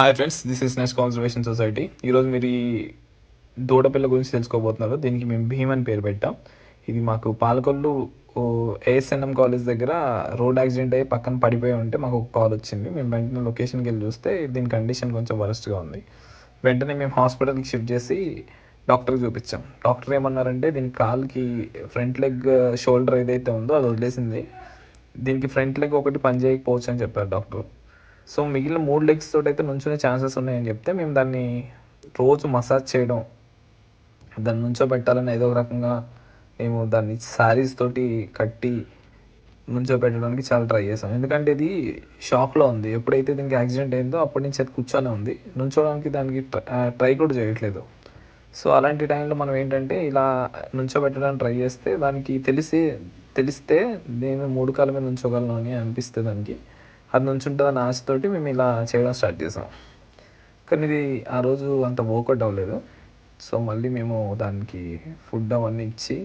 Hi friends this is next conservation society ఈరోజు మీరు ఈ దూడపిల్ల గురించి తెలుసుకోబోతున్నారు. దీనికి మేము భీమ్ అని పేరు పెట్టాం. ఇది మాకు పాలకొల్లు ఏఎస్ఎన్ఎం కాలేజ్ దగ్గర రోడ్ యాక్సిడెంట్ అయ్యి పక్కన పడిపోయి ఉంటే మాకు ఒక కాల్ వచ్చింది. మేము వెంటనే లొకేషన్కి వెళ్ళి చూస్తే దీని కండిషన్ కొంచెం వరస్ట్గా ఉంది. వెంటనే మేము హాస్పిటల్కి షిఫ్ట్ చేసి డాక్టర్కి చూపించాం. డాక్టర్ ఏమన్నారంటే దీని కాల్కి ఫ్రంట్ లెగ్ షోల్డర్ ఏదైతే ఉందో అది వదిలేసింది. దీనికి ఫ్రంట్ లెగ్ ఒకటి పని చేయకపోవచ్చు అని చెప్పారు డాక్టర్ సో మిగిలిన మూడు లెగ్స్ తోటి అయితే నుంచునే ఛాన్సెస్ ఉన్నాయని చెప్తే మేము దాన్ని రోజు మసాజ్ చేయడం దాన్ని నుంచోబెట్టాలని ఏదో ఒక రకంగా మేము దాన్ని శారీస్ తోటి కట్టి నుంచోబెట్టడానికి చాలా ట్రై చేసాం ఎందుకంటే ఇది షాక్లో ఉంది. ఎప్పుడైతే దీనికి యాక్సిడెంట్ అయిందో అప్పటి నుంచి అది కూర్చొని ఉంది. నుంచోడానికి దానికి ట్రై కూడా చేయట్లేదు. సో అలాంటి టైంలో మనం ఏంటంటే ఇలా నుంచోబెట్టడానికి ట్రై చేస్తే దానికి తెలిసి తెలిస్తే నేను మూడు కాలమే మీద నుంచోగలను అని అనిపిస్తే దానికి అది నుంచి ఉంటుందన్న ఆశతోటి మేము ఇలా చేయడం స్టార్ట్ చేసాం. కానీ ఇది ఆ రోజు అంత వర్కౌట్ అవ్వలేదు. సో మళ్ళీ మేము దానికి ఫుడ్ అవన్నీ ఇచ్చి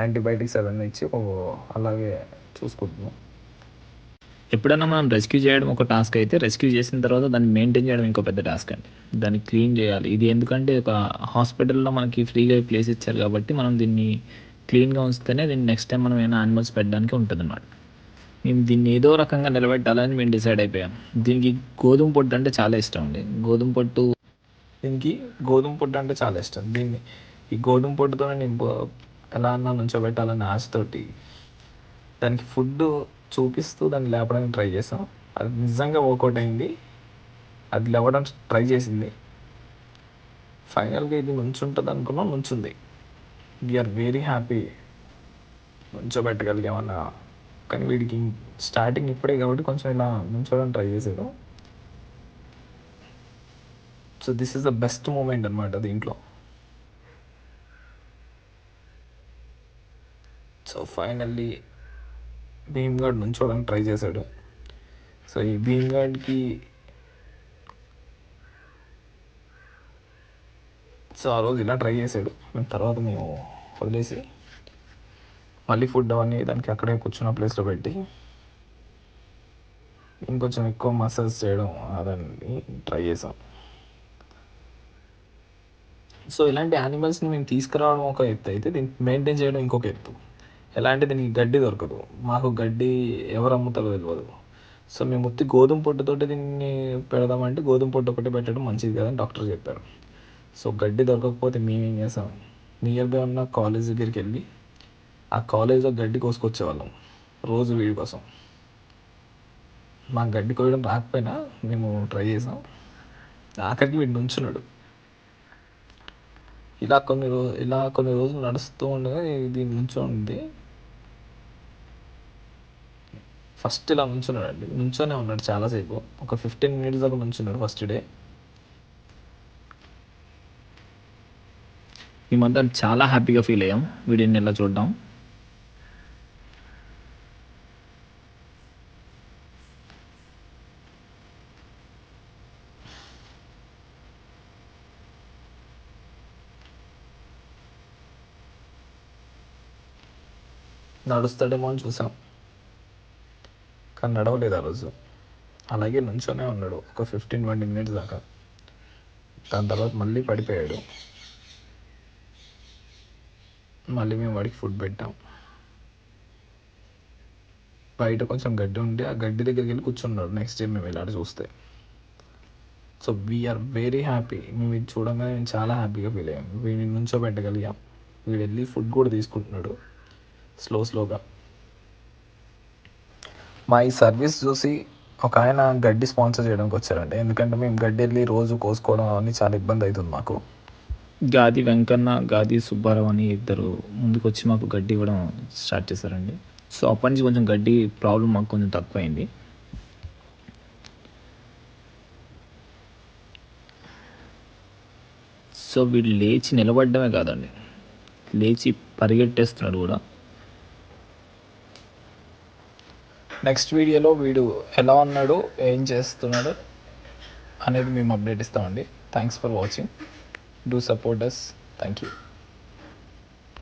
యాంటీబయాటిక్స్ అవన్నీ ఇచ్చి అలాగే చూసుకుంటున్నాం. ఎప్పుడైనా మనం రెస్క్యూ చేయడం ఒక టాస్క్ అయితే రెస్క్యూ చేసిన తర్వాత దాన్ని మెయింటైన్ చేయడం ఇంకో పెద్ద టాస్క్ అండి. దాన్ని క్లీన్ చేయాలి. ఇది ఎందుకంటే ఒక హాస్పిటల్లో మనకి ఫ్రీగా ప్లేస్ ఇచ్చారు కాబట్టి మనం దీన్ని క్లీన్గా ఉంచితేనే దీన్ని నెక్స్ట్ టైం మనం ఏమైనా యానిమల్స్ పెట్టడానికి ఉంటుంది అన్నమాట మేము దీన్ని ఏదో రకంగా నిలబెట్టాలని మేము డిసైడ్ అయిపోయాం. దీనికి గోధుమ పొట్టు అంటే చాలా ఇష్టం అండి. గోధుమ పొట్టు దీనికి గోధుమ పొట్టు అంటే చాలా ఇష్టం. దీన్ని ఈ గోధుమ పొట్టుతో నేను ఎలా అన్నా నుంచోబెట్టాలని ఆశతోటి దానికి ఫుడ్ చూపిస్తూ దాన్ని లేపడానికి ట్రై చేసాం. అది నిజంగా వర్కౌట్ అయింది. అది లేవడం ట్రై చేసింది. ఫైనల్గా ఇది నుంచుంటుంది అనుకున్నాం. నుంచుంది. వీఆర్ వెరీ హ్యాపీ నుంచోబెట్టగలిగామన్నా కానీ వీడికి స్టార్టింగ్ ఇప్పుడే కాబట్టి కొంచెం ఇలా నుంచోడానికి ట్రై చేసాడు so this is the best moment అనమాట దీంట్లో. సో ఫైనల్లీ భీమ్ గార్డ్ నుంచోడానికి ట్రై చేశాడు. సో ఈ భీమ్ గార్డ్కి సో ఆ రోజు ఇలా ట్రై చేశాడు. మేము తర్వాత మేము వదిలేసి మళ్ళీ ఫుడ్ అవన్నీ దానికి అక్కడే కూర్చున్న ప్లేస్లో పెట్టి ఇంకొంచెం ఎక్కువ మసాజ్ చేయడం అదని ట్రై చేసాం. సో ఇలాంటి యానిమల్స్ని మేము తీసుకురావడం ఒక ఎత్తు. అయితే దీన్ని మెయింటైన్ చేయడం ఇంకొక ఎత్తు. ఎలా అంటే దీనికి గడ్డి దొరకదు. మాకు గడ్డి ఎవరు అమ్ముతారో తెలియదు సో మేము ఉత్తి గోధుమ పొట్టుతోటి దీన్ని పెడదామంటే గోధుమ పొట్టు ఒకటి పెట్టడం మంచిది కదని డాక్టర్ చెప్పారు. సో గడ్డి దొరకకపోతే మేము ఏం చేసాం నియర్ బై ఉన్న కాలేజ్ దగ్గరికి వెళ్ళి ఆ కాలేజ్లో గడ్డి కోసుకొచ్చేవాళ్ళం రోజు వీడి కోసం. మాకు గడ్డి కోయడం రాకపోయినా మేము ట్రై చేసాం. ఆఖరికి వీడు నుంచున్నాడు. ఇలా కొన్ని రో ఇలా కొన్ని రోజులు నడుస్తూ ఉండగా ఇది నుంచోండి ఫస్ట్ ఇలా నుంచున్నాడండి. నుంచోనే ఉన్నాడు చాలాసేపు. ఒక ఫిఫ్టీన్ మినిట్స్ దాకా నుంచున్నాడు ఫస్ట్ డే. మేమంతా చాలా హ్యాపీగా ఫీల్ అయ్యాం. వీడిని ఇలా చూడడం. నడుస్తాడేమో అని చూసాం కానీ నడవలేదు ఆ రోజు. అలాగే నుంచోనే ఉన్నాడు ఒక ఫిఫ్టీన్ ట్వంటీ మినిట్స్ దాకా. దాని తర్వాత మళ్ళీ పడిపోయాడు. మళ్ళీ మేము వాడికి ఫుడ్ పెట్టాం. బయట కొంచెం గడ్డి ఉంటే ఆ గడ్డి దగ్గరికి వెళ్ళి కూర్చున్నాడు నెక్స్ట్ డే మేము ఇలాంటి చూస్తే. సో వీఆర్ వెరీ హ్యాపీ మేము ఇది చూడంగానే మేము చాలా హ్యాపీగా ఫీల్ అయ్యాం. వీడిని నుంచో పెట్టగలిగాం. వీడు వెళ్ళి ఫుడ్ కూడా తీసుకుంటున్నాడు. స్లో స్లోగా మా ఈ సర్వీస్ చూసి ఒక ఆయన గడ్డి స్పాన్సర్ చేయడానికి వచ్చారండి. ఎందుకంటే మేము గడ్డి వెళ్ళి రోజు కోసుకోవడం అవన్నీ చాలా ఇబ్బంది అవుతుంది మాకు. గాది వెంకన్న గాది సుబ్బారావు అని ఇద్దరు ముందుకు వచ్చి మాకు గడ్డి ఇవ్వడం స్టార్ట్ చేశారండి. సో అప్పటి నుంచి కొంచెం గడ్డి ప్రాబ్లం మాకు కొంచెం తక్కువైంది. సో వీడు లేచి నిలబడడమే కాదండి. లేచి పరిగెట్టేస్తున్నాడు కూడా. నెక్స్ట్ వీడియోలో వీడు ఎలా ఉన్నాడు ఏం చేస్తున్నాడు అనేది మేము అప్డేట్ ఇస్తామండి. Thanks for watching do support us thank you